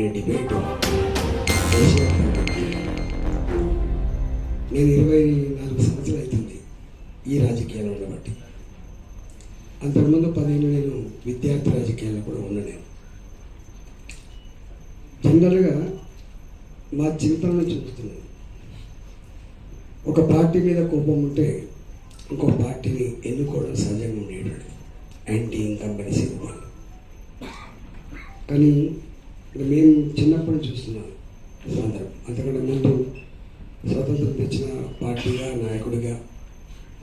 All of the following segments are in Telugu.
అనే డిబేట్ నేను ఇరవై నాలుగు సంవత్సరాలు అవుతుంది ఈ రాజకీయాలు ఉండబట్టి అంతకుముందు పదిహేను నేను విద్యార్థి రాజకీయాల్లో కూడా ఉన్నా నేను జనరల్గా మా జీవితంలో చూపుతున్నాను ఒక పార్టీ మీద కోపం ఉంటే ఇంకో పార్టీని ఎన్నుకోవడం సహజంగా ఉండేటది యాంటీ ఇన్కంబెన్సీ వాళ్ళు కానీ ఇక్కడ మేము చిన్నప్పటి నుంచి చూస్తున్నాం స్వాతంత్రం. అంతకంటే ముందు స్వాతంత్రం తెచ్చిన పార్టీగా నాయకుడిగా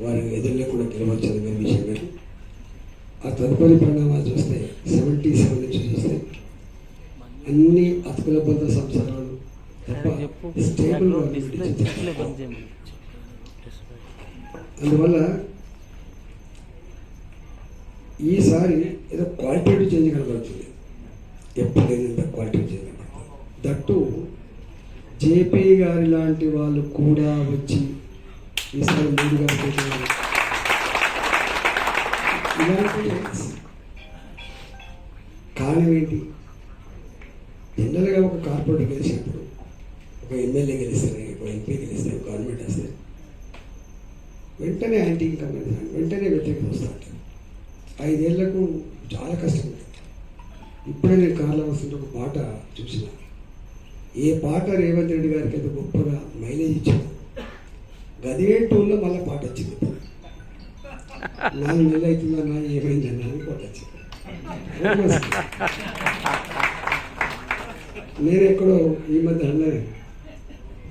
వారి ఎదురులో కూడా గెలవచ్చని వేరే విషయం కానీ ఆ తదుపరి పరిణామాలు చూస్తే సెవెంటీ సెవెన్ నుంచి చూస్తే అన్ని అతుకుల బద్ద సంసారాలు తప్ప స్టేబుల్ అందువల్ల ఈసారి ఏదో క్వాలిటేటివ్ చేంజ్ కనబడుతుంది. ఎప్పుడైనా క్వాలిటీ క్వాలిటేటివ్ దట్టు జేపీ గారి లాంటి వాళ్ళు కూడా వచ్చి ఈసారి మూడు గారు ఇలాంటి కారణం ఏంటి జనరల్గా ఒక కార్పొరేటర్ గెలిచినప్పుడు ఒక ఎమ్మెల్యే గెలిస్తారు ఒక ఎంపీ గెలిస్తారు గవర్నమెంట్ వస్తారు వెంటనే యాంటీ ఇన్కమ్ వెంటనే వ్యతిరేకత వస్తారు ఐదేళ్ళకు చాలా కష్టం. ఉంది ఇప్పుడే నేను కార్లో వస్తుంటే ఒక పాట చూసిన. ఏ పాట రేవంత్ రెడ్డి గారికి అయితే గొప్పగా మైలేజ్ ఇచ్చింది. గదే టూల్లో మళ్ళీ పాట వచ్చింది. నాలుగు నెలలు అవుతుందన్నా ఏమైందన్నా అని పాట వచ్చింది. నేను ఎక్కడో ఈ మధ్య అన్నాను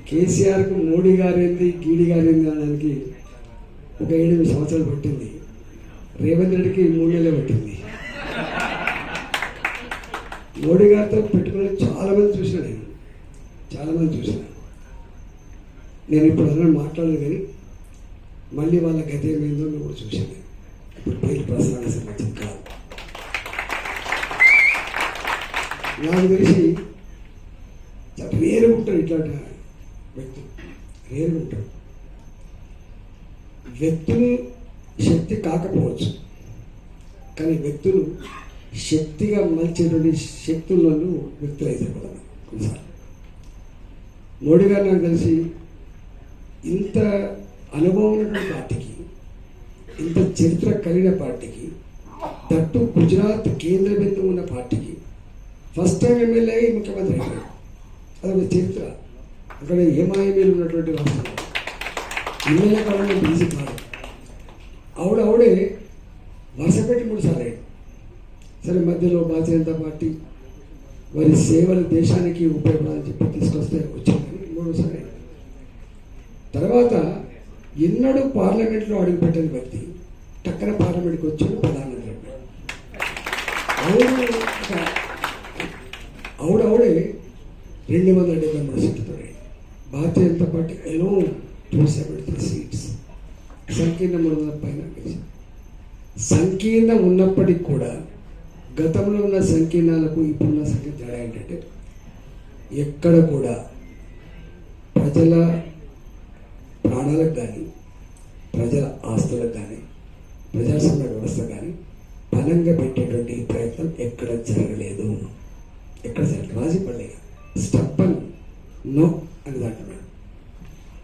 కేసీఆర్కు మోడీ గారేంది గీడి గారేంది అనడానికి ఒక ఏడు సంవత్సరాలు పట్టింది. రేవంత్ రెడ్డికి మూడు నెలలు పట్టింది. మోడీ గారితో పెట్టుకుని చాలా మంది చూసిన నేను. చాలా మంది చూసిన నేను ఇప్పుడు అందరూ మాట్లాడలేదు కానీ మళ్ళీ వాళ్ళ గతి ఏమైందో నేను కూడా చూశాను. ఇప్పుడు పేరు ప్రస్తావిస్తే మంచిది కాదు. నాకు తెలిసి చాలా రేరు ఉంటారు ఇట్లాంటి వ్యక్తులు రేరు ఉంటారు వ్యక్తులు శక్తి కాకపోవచ్చు. కానీ వ్యక్తులు శక్తిగా మలిచేటువంటి శక్తులను వ్యక్తులు కూడా కొన్నిసార్లు. మోడీ గారు నాకు తెలిసి ఇంత అనుభవం ఉన్నటువంటి పార్టీకి ఇంత చరిత్ర కలిగిన పార్టీకి దట్టు గుజరాత్ కేంద్ర బిందువు ఉన్న పార్టీకి ఫస్ట్ టైం ఎమ్మెల్యే ముఖ్యమంత్రి అయిపోయాడు అదొక చరిత్ర. అక్కడ ఏమాయమీలు ఉన్నటువంటి రాష్ట్రం ఎమ్మెల్యే కాలంలో బీజీ కాదు. ఆవిడ ఆవిడే వరుస పెట్టి మూడు సార్లు సరే మధ్యలో భారతీయ జనతా పార్టీ వారి సేవలు దేశానికి ఉపయోగపడాలని చెప్పి తీసుకొస్తే వచ్చిందని మూడోసారి. తర్వాత ఎన్నడూ పార్లమెంట్లో అడుగుపెట్టని వ్యక్తి టక్కన పార్లమెంట్కి వచ్చి ప్రధానమంత్రి అవుడవుడే ఆవిడవుడే రెండు వందల డెబ్బై మూడు సీట్లతో భారతీయ జనతా పార్టీ ఎలో టూ సెవెంటీ త్రీ సీట్స్ సంకీర్ణ మూడు వందల పైన సంకీర్ణం ఉన్నప్పటికీ కూడా గతంలో ఉన్న సంకీర్ణాలకు ఇప్పుడున్న సంఖ్య తేడా ఏంటంటే ఎక్కడ కూడా ప్రజల ప్రాణాలకు కానీ ప్రజల ఆస్తులకు కానీ ప్రజాస్వామ్య వ్యవస్థ కానీ బలంగా పెట్టేటువంటి ప్రయత్నం ఎక్కడ జరగలేదు. ఎక్కడ జరగలేదు. రాజీ పడలేదు స్టప్పన్ నో అని దాంట్లో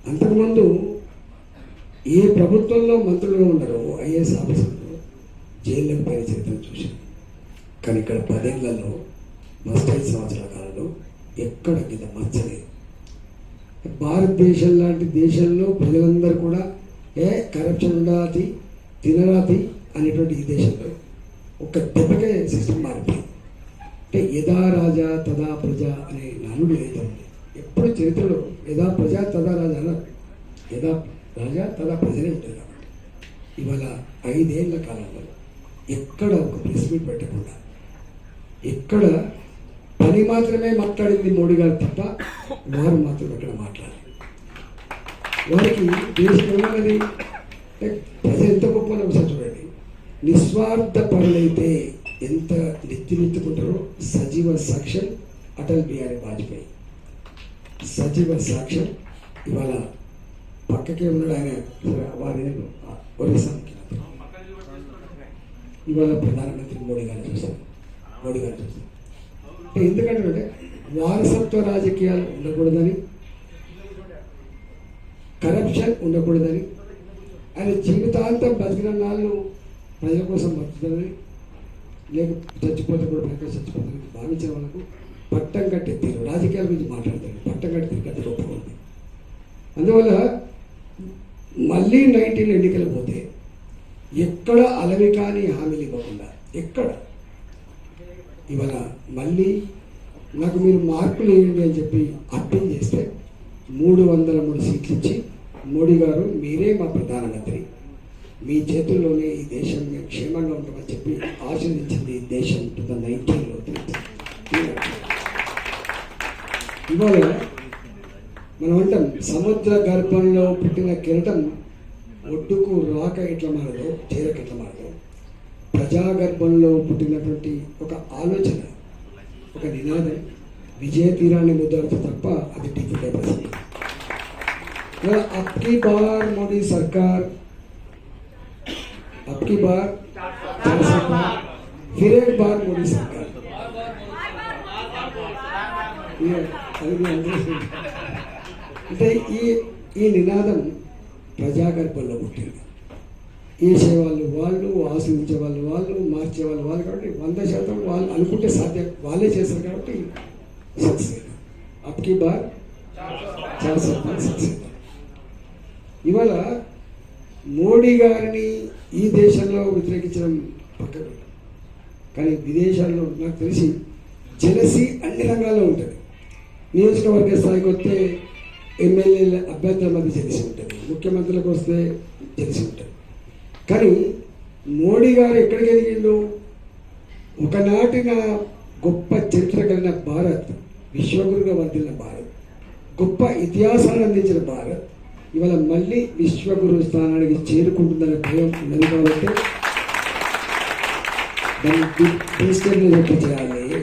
అంతకుముందు ఏ ప్రభుత్వంలో మంత్రులుగా ఉన్నారో ఐఏఎస్ ఆఫీసర్లు జైల్లోకి పైన చరిత్ర చూశాను కానీ ఇక్కడ పదేళ్ళలో ఫస్ట్ సంవత్సరాల కాలంలో ఎక్కడ కింద మచ్చలేదు భారతదేశం లాంటి దేశంలో ప్రజలందరూ కూడా ఏ కరప్షన్ ఉండాలి తినరాతి అనేటువంటి ఈ దేశంలో ఒక దెబ్బకే సిస్టమ్ మారిపోయింది. అంటే యథా రాజా తదా ప్రజ అనే నానుడు ఏదైతే ఉంది. ఎప్పుడు చరిత్రలో యథా ప్రజా తదా రాజా అన్నారు. యథా రాజా తదా ప్రజలే ఉంటుంది కాబట్టి. ఇవాళ ఐదేళ్ళ కాలంలో ఎక్కడ ఒక ప్రెస్ మీట్ పెట్టకుండా ఎక్కడ పని మాత్రమే మాట్లాడింది మోడీ గారు తప్ప వారు మాత్రం ఇక్కడ మాట్లాడాలి వారికి దేశం ప్రజలు ఎంత గొప్ప ఒకసారి చూడండి. నిస్వార్థ పనులైతే ఎంత నెత్తిమెత్తుకుంటారో సజీవ సాక్ష్యం అటల్ బిహారీ వాజ్పేయి. సజీవ సాక్ష్యం ఇవాళ పక్కకే ఉన్నాడు ఆయన. వారి ఒరిస్సా ముఖ్యమంత్రి ఇవాళ ప్రధానమంత్రి మోడీ గారిని చూస్తాం మూడు గంటలకి. అంటే ఎందుకంటే వారసత్వ రాజకీయాలు ఉండకూడదని కరప్షన్ ఉండకూడదని ఆయన జీవితాంతం బతికిన నాళ్ళు ప్రజల కోసం బతుకుతుందని లేక చచ్చిపోతే కూడా ప్రజలు చచ్చిపోతారని భావించిన వాళ్ళకు పట్టం కట్టే తీరు రాజకీయాల గురించి మాట్లాడతారు. పట్టం కట్టే తీరు కథ గొప్ప ఉంది అందువల్ల మళ్ళీ నైన్టీన్ ఎన్నికలు పోతే ఎక్కడ అలవి కానీ హామీలు ఇవ్వకుండా ఎక్కడ ఇవాళ మళ్ళీ నాకు మీరు మార్పులు వేయండి అని చెప్పి అప్పీల్ చేస్తే మూడు వందల మూడు సీట్లు ఇచ్చి మోడీ గారు మీరే మా ప్రధానమంత్రి. మీ చేతుల్లోనే ఈ దేశం మేము క్షేమంగా ఉంటామని చెప్పి ఆశీర్వదించింది ఈ దేశం టూ థౌసండ్ నైన్టీన్లో ఇవాళ మనం అంటాం సముద్ర గర్భంలో పుట్టిన కిరటం ఒడ్డుకు రాక ఎట్లా మారదు చేరక ఎట్లా మారదు. ప్రజాగర్భంలో పుట్టినటువంటి ఒక ఆలోచన ఒక నినాదం విజయ తీరాన్ని ముద్దాడుతూ తప్ప అది టికెట్ అయిపోతుంది ఇవాళ అప్కి బార్ మోడీ సర్కార్ అప్కి బార్ चार सरकार फिर एक बार मोदी सरकार ये అది మీ అందరికీ అంటే ఈ ఈ నినాదం ప్రజాగర్భంలో పుట్టింది వేసే వాళ్ళు వాళ్ళు ఆశ్రయించే వాళ్ళు వాళ్ళు మార్చే వాళ్ళు వాళ్ళు కాబట్టి వంద శాతం వాళ్ళు అనుకుంటే సాధ్యం. వాళ్ళే చేస్తారు కాబట్టి సక్సెస్. అప్కి బార్ చాలా సక్సెస్. ఇవాళ మోడీ గారిని ఈ దేశంలో వ్యతిరేకించడం పక్కన కానీ విదేశాల్లో నాకు తెలిసి జలసి అన్ని రంగాల్లో ఉంటుంది. నియోజకవర్గ స్థాయికి వస్తే ఎమ్మెల్యేల అభ్యర్థుల మధ్య తెలిసి ఉంటుంది. ముఖ్యమంత్రులకు వస్తే తెలిసి ఉంటుంది. కానీ మోడీ గారు ఎక్కడికి ఎదిగిండు? ఒకనాటిన గొప్ప చరిత్ర కలిగిన భారత్ విశ్వగురుగా వర్దిలిన భారత్ గొప్ప ఇతిహాసాన్ని అందించిన భారత్ ఇవాళ మళ్ళీ విశ్వగురు స్థానానికి చేరుకుంటుందనే భయం ఉన్నది కాబట్టి దాన్ని తీసుకెళ్ళి ఎట్లా చేయాలి.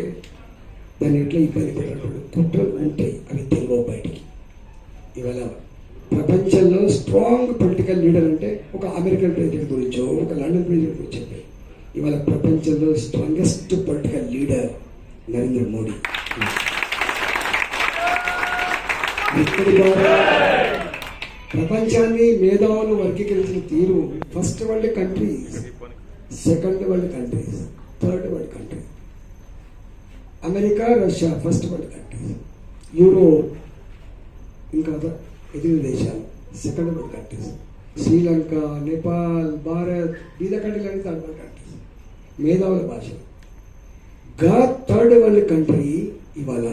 దాన్ని ఎట్లా ఇబ్బంది పెట్టకూడదు కుట్రలు ఉంటాయి అవి తెలుగు బయటికి. ఇవాళ ప్రపంచంలో స్ట్రాంగ్ పొలిటికల్ లీడర్ అంటే ఒక అమెరికన్ ప్రెసిడెంట్ గురించో ఒక లండన్ ప్రెసిడెంట్ గురించి చెప్పారు ఇవాళ ప్రపంచంలో strongest political leader Narendra Modi. ఇక్కడి ద్వారా ప్రపంచాన్ని మేధావులు వర్గీకరించిన తీరు first world countries second world countries third world country America Russia first world countries Europe ఇంకా ఎదిగిన దేశాలు second world countries Sri Lanka Nepal Bharat బీద కంట్రీలు థర్డ్ వరల్డ్ కంట్రీస్ మేధావుల భాష. గా థర్డ్ వరల్డ్ కంట్రీ ఇవాళ.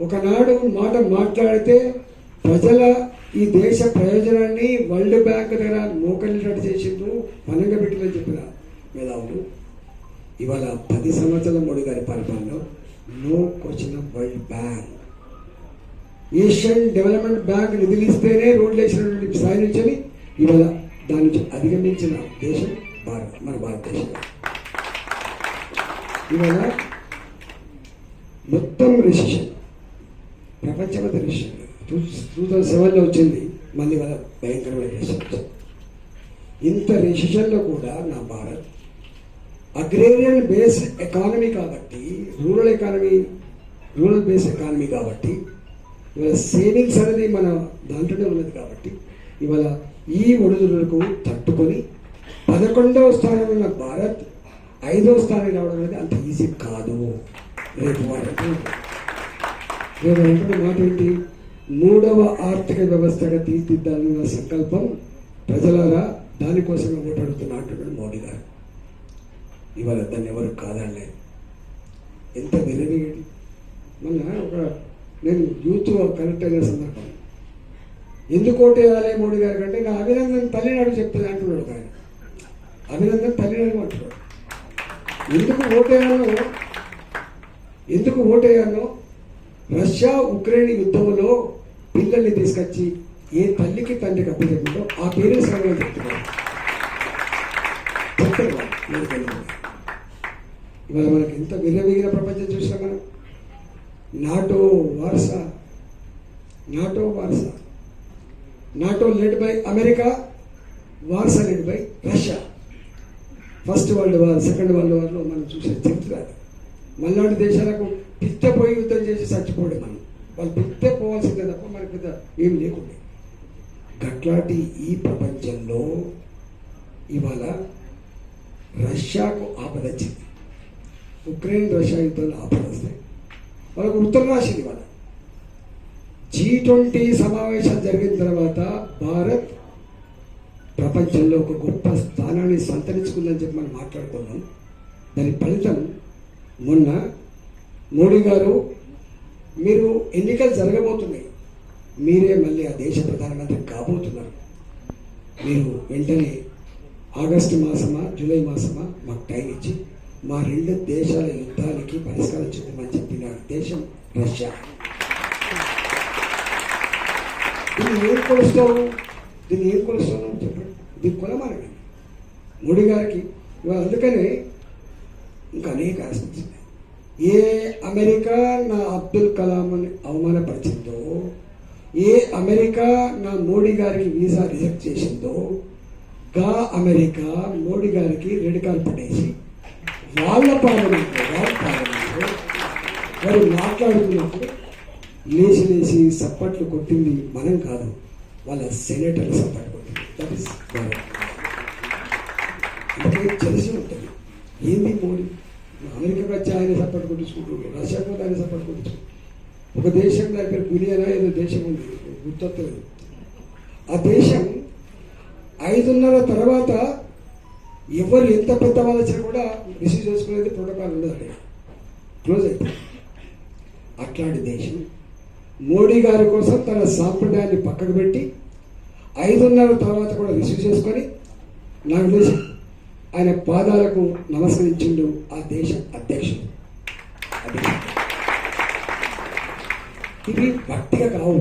ఒకనాడు మాట మాట్లాడితే ప్రజల ఈ దేశ ప్రయోజనాన్ని వరల్డ్ బ్యాంక్ దగ్గర మోకలినట్టు చేసిండ్రు పనంగా పెట్టిందని చెప్పిన మేధావులు. ఇవాళ పది సంవత్సరాల మోడీ గారి పరిపాలన no question of World Bank Asian Development Bank నిధులు ఇస్తేనే రోడ్లు వేసినటువంటి స్థాయి నుంచి ఇవాళ దాని నుంచి అధిగమించిన దేశం భారత్ మన భారతదేశం. ఇవాళ మొత్తం రిసెషన్ ప్రపంచమంత రిసెషన్ టూ టూ థౌజండ్ సెవెన్లో వచ్చింది మళ్ళీ వాళ్ళ భయంకరమైన రిసెషన్ ఇంత రిసెషన్లో కూడా నా భారత్ అగ్రేరియన్ బేస్ ఎకానమీ కాబట్టి rural economy rural base economy కాబట్టి ఇవాళ సేవింగ్స్ అనేది మన దాంట్లోనే ఉన్నది కాబట్టి ఇవాళ ఈ ఒడిదుడులకు తట్టుకొని పదకొండవ స్థానంలో ఉన్న భారత్ ఐదవ స్థానం రావడం అనేది అంత ఈజీ కాదు. రేపు వాడు రేపు అంటున్న మాట ఏంటి? మూడవ ఆర్థిక వ్యవస్థగా తీర్చిదిద్దాలన్న సంకల్పం ప్రజలారా దానికోసమే ఓటాడుతున్నా అంటున్నాడు మోడీ గారు. ఇవాళ దాన్ని ఎవరు కాదనలేదు. ఎంత వెరవేడి మొన్న ఒక నేను యూత్ కనెక్ట్ అయిన సందర్భం. ఎందుకు ఓటేయాలి మోడీ గారి కంటే నా అభినందన తల్లినాడు చెప్తుంది అంటున్నాడు ఆయన. అభినందన తల్లినాడు అంటున్నాడు. ఎందుకు ఓటేయాలో ఎందుకు ఓటేయాలో రష్యా ఉక్రెయిన్ యుద్ధంలో పిల్లల్ని తీసుకొచ్చి ఏ తల్లికి తండ్రికి అప్పచెప్పిందో ఆ పేరే సగం చెప్తున్నారు. ఇవాళ మనకి ఎంత విర్రవీగిన ప్రపంచం చూసాం మనం. NATO Warsaw NATO Warsaw. NATO led by America Warsaw led by Russia. First world war second world వార్లో మనం చూసే చరిత్ర మళ్ళాంటి దేశాలకు పిత్తపోయి యుద్ధం చేసి చచ్చిపోడే మనం. వాళ్ళు పిత్తే పోవాల్సిందే తప్ప మనకి పెద్ద ఏం లేకుండే. గట్లాంటి ఈ ప్రపంచంలో ఇవాళ రష్యాకు ఆపదొచ్చింది ఉక్రెయిన్ రష్యా యుద్ధంలో ఆపద వస్తాయి వాళ్ళకు ఉత్తరం రాసింది వాళ్ళ జీ ట్వంటీ సమావేశాలు జరిగిన తర్వాత భారత్ ప్రపంచంలో ఒక గొప్ప స్థానాన్ని సంతరించుకుందని చెప్పి మనం మాట్లాడుకున్నాం. దాని ఫలితం మొన్న మోడీ గారు మీరు ఎన్నికలు జరగబోతున్నాయి. మీరే మళ్ళీ ఆ దేశ ప్రధానమంత్రి కాబోతున్నారు. మీరు వెంటనే ఆగస్టు మాసమా జూలై మాసమా మాకు టైం ఇచ్చి మా రెండు దేశాల యుద్ధానికి పరిష్కారం చూపమని చెప్పిన దేశం రష్యా. దీన్ని ఏం కొలుస్తావు? దీన్ని ఏం కొలుస్తావు చెప్పండి. దీన్ని కొలమానండి మోడీ గారికి ఇవాళ అందుకనే ఇంకా అనేక ఆశించింది. ఏ అమెరికా నా అబ్దుల్ కలాంని అవమానపరిచిందో ఏ అమెరికా నా మోడీ గారికి వీసా రిజెక్ట్ చేసిందో గా అమెరికా మోడీ గారికి రెడ్ కార్పెట్ వేసి వాళ్ళ పార్లమెంట్లో వాళ్ళ పార్లమెంట్లో వారు మాట్లాడుతున్నప్పుడు లేచి లేచి సప్పట్లు కొట్టింది మనం కాదు వాళ్ళ సెనేటర్లు సప్పట్లు కొట్టింది. దట్ ఇస్ అందుకే తెలిసి ఉంటుంది. ఏంది మోడీ? అమెరికాకి వచ్చి ఆయన సపోర్ట్ కొట్టించుకుంటూ రష్యాకు కూడా ఆయన సపోర్ట్ కొట్టించుకుంటూ ఒక దేశం దగ్గర పేరు గునియనా ఏదో దేశం ఉంది గుర్తొత్తలేదు ఆ దేశం ఐదున్నర తర్వాత ఎవరు ఎంత పెద్ద వాళ్ళు వచ్చినా కూడా రిసీవ్ చేసుకునేది ప్రోటోకాల్ ఉండదు అక్కడ క్లోజ్ అయిపోయింది అట్లాంటి దేశం మోడీ గారి కోసం తన సాంప్రదాయాన్ని పక్కకు పెట్టి ఐదున్నర తర్వాత కూడా రిసీవ్ చేసుకొని నాకు తెలిసి ఆయన పాదాలకు నమస్కరించిండు ఆ దేశ అధ్యక్షుడు. అధ్యక్షుడు. ఇవి భక్తిగా కావు.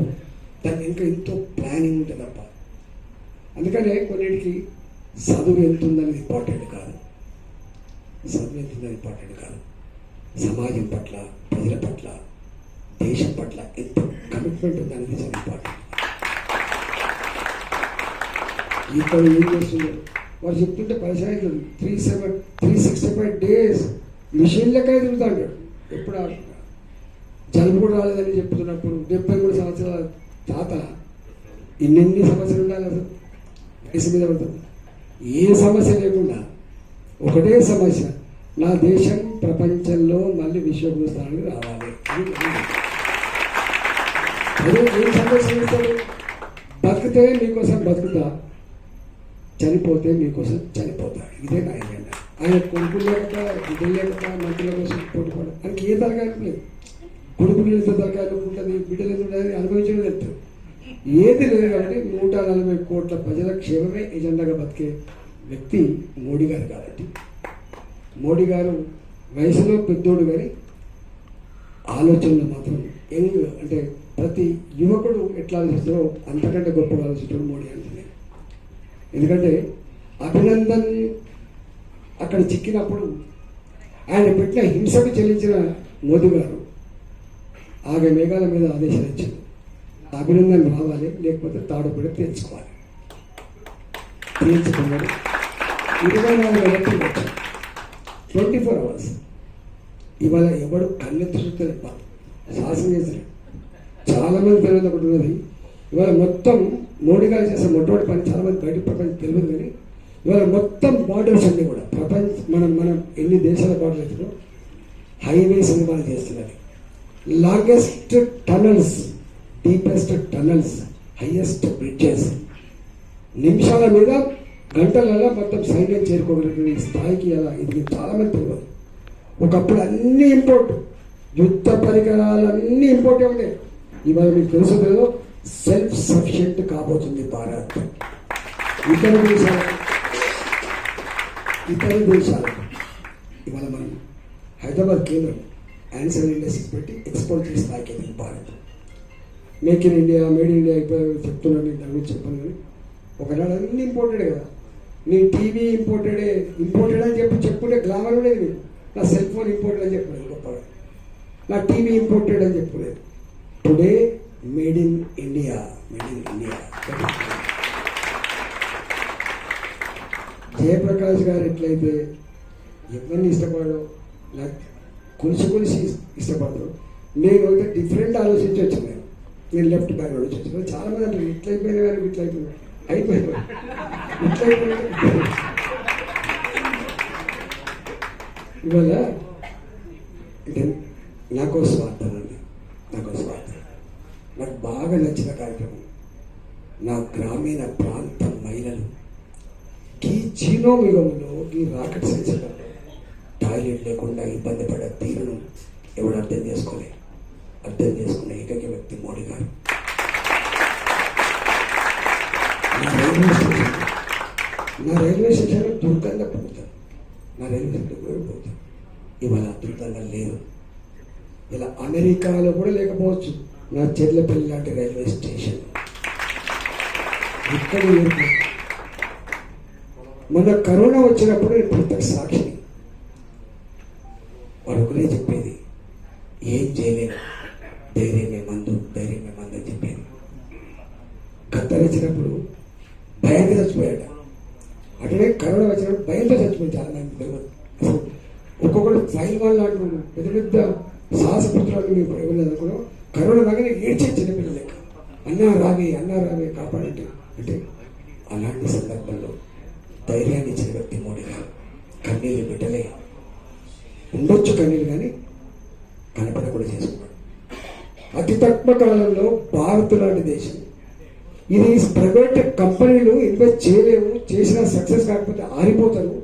దాన్ని ఇంకా ఎంతో ప్లానింగ్ ఉంటుంది తప్ప అందుకనే కొన్నిటికి చదువు ఎంత ఉందనేది ఇంపార్టెంట్ కాదు. చదువు ఎంత ఇంపార్టెంట్ కాదు. సమాజం పట్ల ప్రజల పట్ల దేశం పట్ల ఎంత కమిట్మెంట్ ఉందనేది చాలా ఇంపార్టెంట్. ఇప్పుడు ఏం చేస్తున్నారు వారు చెప్తుంటే పరిచయం three seven three sixty five days mission లెక్క తిరుగుతాడు ఎప్పుడు ఆడుతున్నా జలుబు కూడా రాలేదని చెప్తున్నప్పుడు డెబ్బై మూడు సంవత్సరాల తాత ఇన్నెన్ని సమస్యలు ఉండాలి అసలు? వయసు మీద పడుతుంది. ఏ సమస్య లేకుండా ఒకటే సమస్య నా దేశం ప్రపంచంలో మళ్ళీ విశ్వగురు స్థానానికి రావాలి. అదే ఏం సమస్య ఇస్తాడు బతికితే మీకోసం బతుకుతా చనిపోతే మీకోసం చనిపోతా. ఇదే నా ఎజెండా ఆయన కొడుకులు లేక బిడ్డలు లేక మంత్రుల కోసం పోటీ ఆయనకి ఏ తరగా లేదు. కొడుకు ఎంత తరగాలి ఉంటుంది బిడ్డలు ఎంత అనుభవించడం తెలుస్తుంది ఏది లేదు కాబట్టి నూట నలభై కోట్ల ప్రజల క్షేమమే ఎజెండాగా బతికే వ్యక్తి మోడీ గారు కాబట్టి. మోడీ గారు వయసులో పెద్దోడు కానీ ఆలోచనలు మాత్రం యంగ్ అంటే ప్రతి యువకుడు ఎట్లా ఆలోచిస్తారో అంతకంటే గొప్పగా ఆలోచించడం మోడీ అంటే ఎందుకంటే అభినందన్ అక్కడ చిక్కినప్పుడు ఆయన పెట్టిన హింసకు చెల్లించిన మోదీ గారు ఆగే మేఘాల మీద ఆదేశాలు ఇచ్చింది అభినందన రావాలి లేకపోతే తాడుపడి తెచ్చుకోవాలి తీర్చుకున్నాడు ఇరవై నాలుగు గంటలు ట్వంటీ ఫోర్ అవర్స్. ఇవాళ ఎవడు కన్నెత్తి చూస్తే శాసనం చేశారు చాలా మంది తెలియదు ఒకటి ఉన్నది. ఇవాళ మొత్తం మోడీ గారు చేసే మొట్టమొదటి పని చాలా మంది బయట ప్రపంచం తెలియదు కానీ ఇవాళ మొత్తం బార్డర్స్ అన్ని కూడా ప్రపంచ మనం మనం ఎన్ని దేశాల బార్డర్ అవుతుందో హైవేస్ నిర్మాణం చేస్తున్నారు longest tunnels. Deepest tunnels highest bridges నిమిషాల మీద గంటలలో మొత్తం సైన్యం చేరుకోగలిగిన స్థాయికి అలా ఇది చాలా మంది తెలియదు ఒకప్పుడు అన్ని ఇంపోర్ట్ యుద్ధ పరికరాలన్నీ ఇంపోర్టే ఉన్నాయి ఇవాళ మీకు తెలుసు కదా సెల్ఫ్ సఫిషియెంట్ కాబోతుంది భారత్. ఇతర దేశాలు ఇతర దేశాలు. ఇవాళ మనం హైదరాబాద్ కేంద్రం ఆన్సర్ ఇండస్ట్రీ పెట్టి ఎక్స్పోర్ట్ చేసే స్థాయికి Bharat. Make in India made in India అయిపోయి చెప్తున్నాను నేను దాని గురించి చెప్పాను కానీ. ఒకనాడు అన్ని ఇంపోర్టెడ్ కదా. నీ టీవీ ఇంపోర్టెడే ఇంపోర్టెడ్ అని చెప్పి చెప్పుకునే గ్లామర్ ఉండేది నా సెల్ ఫోన్ ఇంపోర్టెడ్ అని చెప్పలేదు గొప్పగా నా టీవీ ఇంపోర్టెడ్ అని చెప్పలేదు. Today made in India made in India Jayaprakash గారు ఎట్లయితే ఎవరిని ఇష్టపడో నాకు కొలిసి కొలిసి ఇష్టపడతారు నేను అయితే డిఫరెంట్ ఆలోచించి వచ్చింది. నేను లెఫ్ట్ బ్యాక్ నుంచి చాలా మంది అంటే ఇట్లా అయిపోయిన కానీ ఇట్లా అయిపోయినా. అయిపోయింది ఇట్లా అయిపోయినా ఇవాళ అంటే నాకు స్వార్థం అండి. నాకో స్వార్థం. నాకు బాగా నచ్చిన కార్యక్రమం. నా గ్రామీణ ప్రాంత మహిళలు ఈ జీనోమిగంలో ఈ రాకెట్ సైన్స్లో టాయిలెట్ లేకుండా ఇబ్బంది పడే తీరును ఎవడు అర్థం చేసుకోలేదు. అర్థం చేసుకున్న ఏకైక వ్యక్తి మోడీ గారు. నా రైల్వే స్టేషన్ నా రైల్వే స్టేషన్లో దుర్గంగా పొందుతాను నా రైల్వే స్టేషన్ పోతాను ఇవాళ అద్భుతంగా లేదు. ఇలా అమెరికాలో కూడా లేకపోవచ్చు. నా చెర్లపల్లి లాంటి రైల్వే స్టేషన్. ఇక్కడ మొన్న కరోనా వచ్చినప్పుడు నేను ప్రత్యక్ష సాక్షిని వాడు ఒకరే చెప్పేది ఏం చేయలేము చాలా మంది తెలియదు. ఫైల్ వాళ్ళు అంటున్నాను పెద్ద పెద్ద సాహసపుత్రాలు మేము ఇవ్వలేదు అనుకున్నాం కరోనా రాగానే ఏడ్చే చిన్నపిల్ల లెక్క. అన్నా రాగే అన్నా రాగే కాపాడంటే అంటే అలాంటి సందర్భంలో ధైర్యాన్ని ఇచ్చిన వ్యక్తి మోడీ గారు కన్నీళ్ళు బిడ్డలే ఉండొచ్చు కన్నీళ్ళు కానీ కనపడకుండా చేసుకున్నాడు. అతి తక్కువ కాలంలో భారత్ లాంటి దేశం. ఇది ప్రైవేట్ కంపెనీలు ఇన్వెస్ట్ చేయలేము చేసినా సక్సెస్ కాకపోతే ఆరిపోతారు.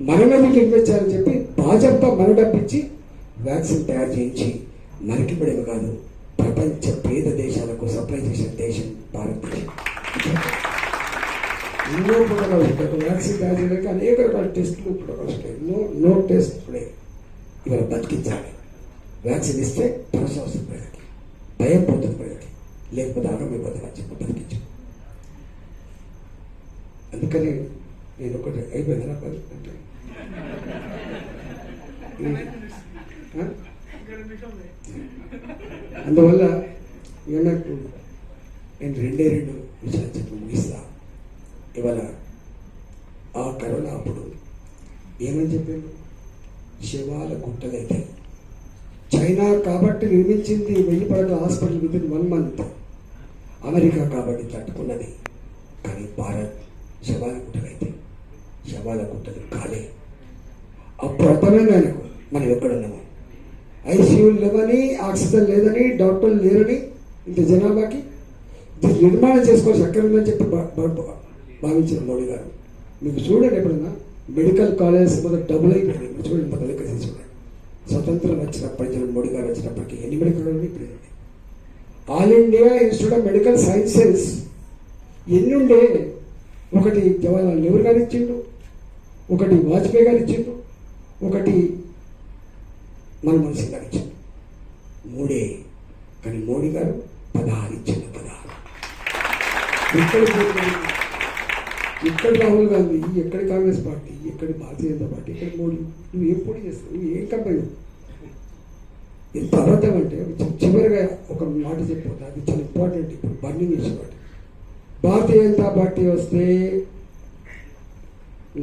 మనమే మీకు చెప్పి భాజపా మన డబ్బిచ్చి వ్యాక్సిన్ తయారు చేయించి మనకి పడేవి కాదు ప్రపంచ పేద దేశాలకు సప్లై చేసిన దేశం భారతదేశం. ఎన్నో ప్రోటోకాల్స్ ఉంటాయి. వ్యాక్సిన్ తయారు చేయడానికి అనేక రకాల టెస్టులు ప్రోటోకాల్స్ ఉంటాయి నో నో టెస్ట్ ఇప్పుడే ఇవాళ బతికించాలి. వ్యాక్సిన్ ఇస్తే భరోసా వస్తుంది ప్రజలకి. భయం పోతుంది ప్రజలకి. లేకపోతే ఆగమైపోతుంది అని చెప్పి బతికించు. అందుకని నేను ఒకటి అయిపోయింది. నా పని అంటే అందువల్ల ఇక నాకు నేను రెండే రెండు విషయాలు చెప్పి ముగిస్తా ఇవాళ ఆ కరోనా అప్పుడు ఏమని చెప్పాను శివాల గుట్టలైతే. చైనా కాబట్టి నిర్మించింది వెయ్యి పడక hospital within one month America కాబట్టి తట్టుకున్నది. కానీ భారత్ శవాల గుట్టలైతే. శవాల గుట్టలు కాలే. అప్పుడు అర్థమైంది ఆయనకు మనం ఎక్కడున్నాము. ఐసీయూ లేవని ఆక్సిజన్ లేదని డాక్టర్లు లేరని ఇంత జనాభాకి దీన్ని నిర్మాణం చేసుకోవాల్సి ఎక్కడ చెప్పి భావించారు భావించిన మోడీ గారు. మీకు చూడండి ఎప్పుడన్నా మెడికల్ కాలేజ్ మొదలు డబుల్ అయిపోయింది మీరు చూడండి మొదలు లెక్క చూడండి స్వతంత్రం వచ్చినప్పటి నుంచి మోడీ గారు వచ్చినప్పటికీ ఎన్ని మెడికల్ కాలేజ్ ఇప్పుడు All India Institute of Medical Sciences ఎన్ని ఉండే ఒకటి జవహర్లాల్ నెహ్రూ గారు ఇచ్చిండు ఒకటి వాజ్పేయి గారు ఇచ్చిండు ఒకటి మన్మోహన్ సింగ్ గారు ఇచ్చిండు మూడే. కానీ మోడీ గారు పదహారు ఇచ్చిండు పదహారు. ఎక్కడ పోతున్నాడు? రాహుల్ గాంధీ ఎక్కడ కాంగ్రెస్ పార్టీ ఎక్కడ భారతీయ జనతా పార్టీ ఎక్కడ మోడీ? నువ్వు ఏం పోటీ చేస్తావు? నువ్వు ఏం కంపెనీ? ఎంత అబద్ధం అంటే చివరిగా ఒక మాట చెప్పిపోతా అది చాలా ఇంపార్టెంట్ ఇప్పుడు burning issue Bharatiya Janata Party వస్తే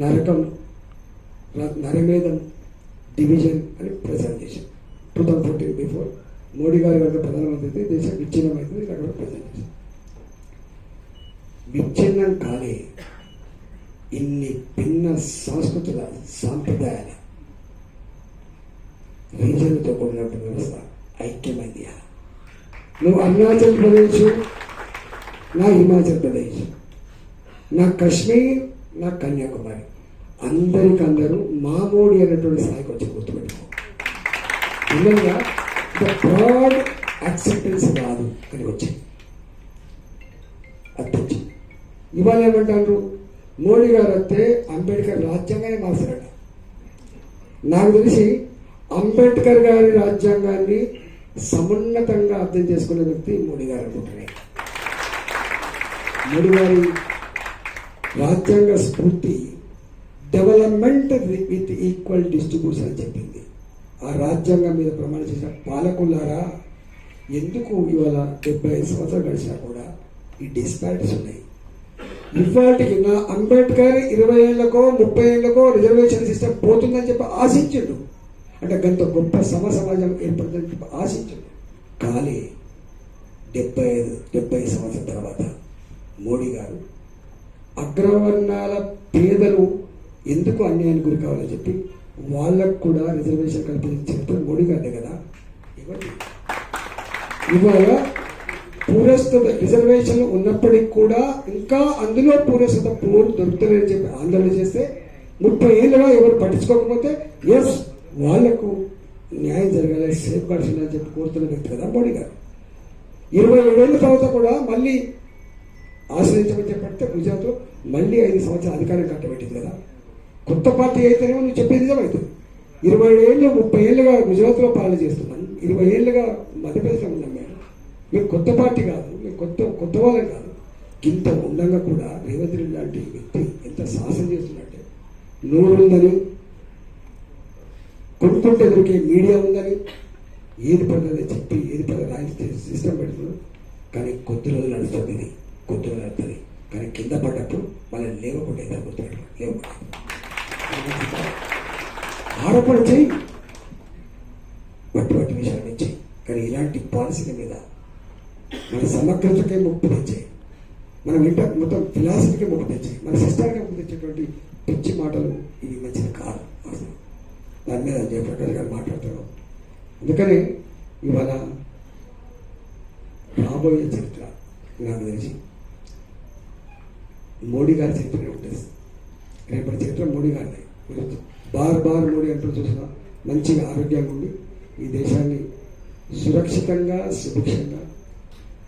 నరకం నరమేధం డివిజన్ అని ప్రజెంట్ చేశాం two thousand fourteen before Modi గారి కనుక ప్రధానమంత్రి అయితే దేశం విచ్ఛిన్నం అవుతుంది అక్కడ ప్రజెంట్ చేశాం విచ్ఛిన్నం కాలే ఇన్ని భిన్న సంస్కృతుల సాంప్రదాయాల రీజన్తో కూడినటువంటి వ్యవస్థ ఐక్యమైంది నువ్వు అరుణాచల్ ప్రదేశ్ నా హిమాచల్ ప్రదేశ్ నా కాశ్మీర్ నా కన్యాకుమారి. అందరికందరూ మామూడి అనేటువంటి స్థాయికి వచ్చి గుర్తుపెట్టుకో. పిల్లలుగా ద బ్రాడ్ యాక్సెప్టెన్స్ కాదు అని వచ్చింది అర్థించి ఇవాళ ఏమంటారు? మోడీ గారు వస్తే అంబేద్కర్ రాజ్యాంగాన్ని మార్చారట. నాకు తెలిసి అంబేద్కర్ గారి రాజ్యాంగాన్ని సమున్నతంగా అర్థం చేసుకునే వ్యక్తి మోడీ గారు అనుకుంటున్నాయి. మోడీ గారి రాజ్యాంగ స్ఫూర్తి డెవలప్మెంట్ విత్ ఈక్వల్ డిస్ట్రిబ్యూషన్ అని చెప్పింది. ఆ రాజ్యాంగం మీద ప్రమాణం చేసిన పాలకులారా ఎందుకు ఇవాళ డెబ్బై ఐదు సంవత్సరాలు గడిచినా కూడా ఈ డిస్పారిటీస్ ఉన్నాయి. ఇవాటికి నా అంబేద్కర్ ఇరవై ఏళ్ళకో ముప్పై ఏళ్ళకో రిజర్వేషన్ సిస్టమ్ పోతుందని చెప్పి ఆశించిండు. అంటే గంత గొప్ప సమ సమాజం ఏర్పడుతుందని చెప్పి ఆశించింది కానీ డెబ్బై ఐదు డెబ్బై సంవత్సరం తర్వాత మోడీ గారు అగ్రవర్ణాల పేదలు ఎందుకు అన్యాయానికి గురి కావాలని చెప్పి వాళ్ళకు కూడా రిజర్వేషన్ కల్పించిన చరిత్ర మోడీ గారిదే కదా. ఇవ్వండి. ఇవాళ పూరస్థత రిజర్వేషన్ ఉన్నప్పటికి కూడా ఇంకా అందులో పూరస్థత పూర్ దొరుకుతలేదని చెప్పి ఆందోళన చేస్తే ముప్పై ఏళ్ళుగా ఎవరు పట్టించుకోకపోతే ఎస్ వాళ్ళకు న్యాయం జరగాలి సేఫ్ గార్డ్స్ అని చెప్పి కోరుతున్న వ్యక్తి కదా మోడీ గారు ఇరవై ఏడేళ్ళ తర్వాత కూడా మళ్ళీ ఆశ్రయించమని చెప్పితే గుజరాత్లో మళ్ళీ ఐదు సంవత్సరాల అధికారం కట్టబెట్టింది కదా. కొత్త పార్టీ అయితేనేమో నువ్వు చెప్పేది నిజమవుతుంది ఇరవై ఏళ్ళు ముప్పై ఏళ్ళుగా గుజరాత్లో పాలన చేస్తున్నాను ఇరవై ఏళ్ళుగా మధ్యప్రదేశ్లో ఉన్నాం మేము మేము కొత్త పార్టీ కాదు మేము కొత్త కొత్త వాళ్ళం కాదు. ఇంత ఉండగా కూడా రేవంత్ రెడ్డి లాంటి వ్యక్తి ఎంత సాహసం చేస్తున్నట్టే నోరు ఉందని కొనుక్కుంటే దొరికే మీడియా ఉందని ఏది పడుతుంది చెప్పి ఏది పడుతుంది రాయించే సిస్టమ్ పెడుతున్నాడు. కానీ కొద్ది రోజులు నడుస్తుంది ఇది కొద్ది రోజులు నడుతుంది కానీ కింద పడ్డప్పుడు మళ్ళీ లేవకుండా ఇద్దరు లేవకుండా. ఆరోపణ చేయి. బట్టి బట్టి విషయాల నుంచి. కానీ ఇలాంటి పాలసీల మీద మన సమగ్రతకే ముప్పు తెచ్చాయి. మనం ఇంటర్ మొత్తం ఫిలాసఫీకే ముప్పు తెచ్చాయి. మన సిస్టానికి ముప్పు తెచ్చేటువంటి పిచ్చి మాటలు ఇవి మంచిది కాదు. అసలు దాని మీద జయప్రకాష్ గారు మాట్లాడతారు. అందుకని ఇవాళ రాబోయే చరిత్ర నాకు తెలిసి మోడీ గారి చరిత్ర ఉంటుంది. రేపటి చరిత్ర మోడీ గారిది. బార్ బార్ మోడీ అంటూ చూసిన మంచిగా ఆరోగ్యంగా ఉండి ఈ దేశాన్ని సురక్షితంగా సుభిక్షంగా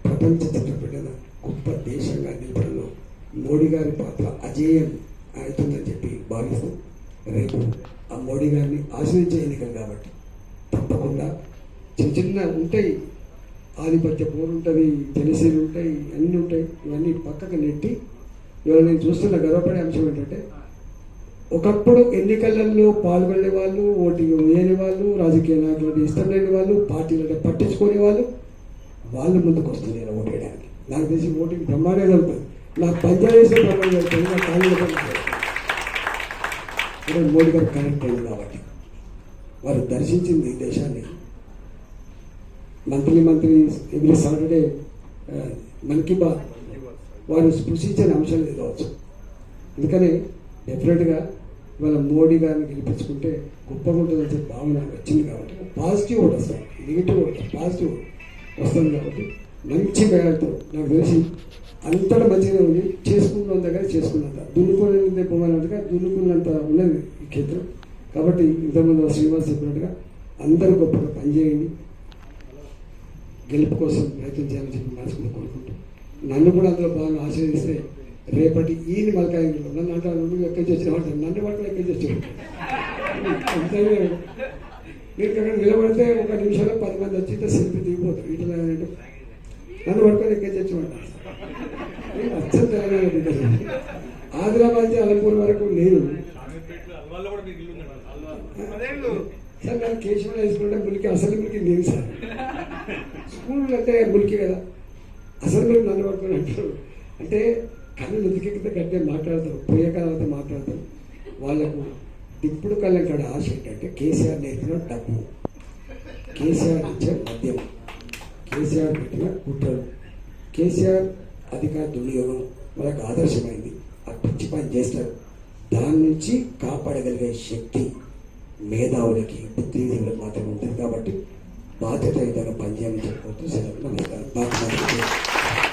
ప్రపంచ చిత్రపడిన గొప్ప దేశంగా నిలపడంలో మోడీ గారి పాత్ర అజేయం అవుతుందని చెప్పి భావిస్తూ రేపు ఆ మోడీ గారిని ఆశ్రయించే ఎన్నికలు కాబట్టి తప్పకుండా చిన్న చిన్న ఉంటాయి. ఆధిపత్య పోరు ఉంటుంది తెలిసేవి ఉంటాయి అన్నీ ఉంటాయి. ఇవన్నీ పక్కకు నెట్టి ఇవాళ నేను చూస్తున్న గర్వపడే అంశం ఏంటంటే ఒకప్పుడు ఎన్నికలలో పాల్గొనే వాళ్ళు ఓటింగ్ వేయని వాళ్ళు రాజకీయ నాయకులు ఇష్టం లేని వాళ్ళు పార్టీలను పట్టించుకునే వాళ్ళు వాళ్ళు ముందుకు వస్తున్నారు ఓటు వేయడానికి. నాకు తెలిసి ఓటింగ్ బ్రహ్మాండంగా జరుగుతుంది. నాకు పంచాయతీ బ్రహ్మాండంగా జరుగుతుంది. నా కాలేజీలో మోడీ గారు కనెక్ట్ అయింది కాబట్టి వారు దర్శించింది ఈ దేశాన్ని. Monthly monthly every Saturday Mann Ki Baat వారు స్పృశించిన అంశాలు ఇది కావచ్చు అందుకని డెఫినెట్గా ఇవాళ మోడీ గారిని గెలిపించుకుంటే గొప్పగా ఉంటుందని చెప్పి భావన వచ్చింది కాబట్టి పాజిటివ్ ఓట్ వస్తాయి నెగిటివ్ ఓట్ పాజిటివ్ వస్తుంది కాబట్టి మంచి భయాలతో నాకు తెలిసి అంతటా మంచిగా ఉంది. చేసుకున్నంత దగ్గర చేసుకున్నంత. దున్నుకునే పోవాలంటగా దున్నుకున్నంత ఉన్నది ఈ క్షేత్రం. కాబట్టి ఇంతకుముందు శ్రీనివాస్ చెప్పినట్టుగా అందరూ గొప్పగా పనిచేయండి. గెలుపు కోసం ప్రయత్నం చేయాలని చెప్పి మనసుకుని కోరుకుంటూ నన్ను కూడా అందులో బాగా ఆశీర్వదిస్తే రేపటి ఈయన మలకాయంలో నన్ను అంటారు నువ్వు ఎక్కడ నుంచి నన్ను పట్టుకుని ఎక్కడ నుంచి మీరు అంతేనే ఇక్కడ నిలబడితే ఒక నిమిషంలో పది మంది వచ్చి సెల్ఫీ దిగిపోతారు. ఇట్లా నన్ను పట్టుకొని ఎక్కడ చేసేవాడు అచ్చం తెలంగాణ ఆదిలాబాద్ నుంచి అలంపూర్ వరకు నేను. సార్ నేను కేశవులు వేసుకుంటే ములికి అసలు ములికి నేను సార్. స్కూల్ అంటే ములికి కదా. అసలు మీరు నన్ను పట్టుకొని అంటారు. అంటే కానీ ఎందుకంటే కంటే మాట్లాడతారు. పుయ్యకాలత మాట్లాడతారు. వాళ్ళకు ఇప్పుడు కళ్ళంటాడు ఆశ ఏంటంటే కేసీఆర్ నేర్పిన డబ్బు. కేసీఆర్ ఇచ్చే మద్యం. కేసీఆర్ పెట్టిన కుట్రలు. కేసీఆర్ అధికార దుర్యోగం వాళ్ళకి ఆదర్శమైంది. ఆ పిచ్చి పని చేస్తారు. దాని నుంచి కాపాడగలిగే శక్తి మేధావులకి బుద్ధిజీవులకు మాత్రమే ఉంటుంది కాబట్టి బాధ్యత ఏదైనా పనిచేయాలని చెప్పుకోవచ్చు సెలవు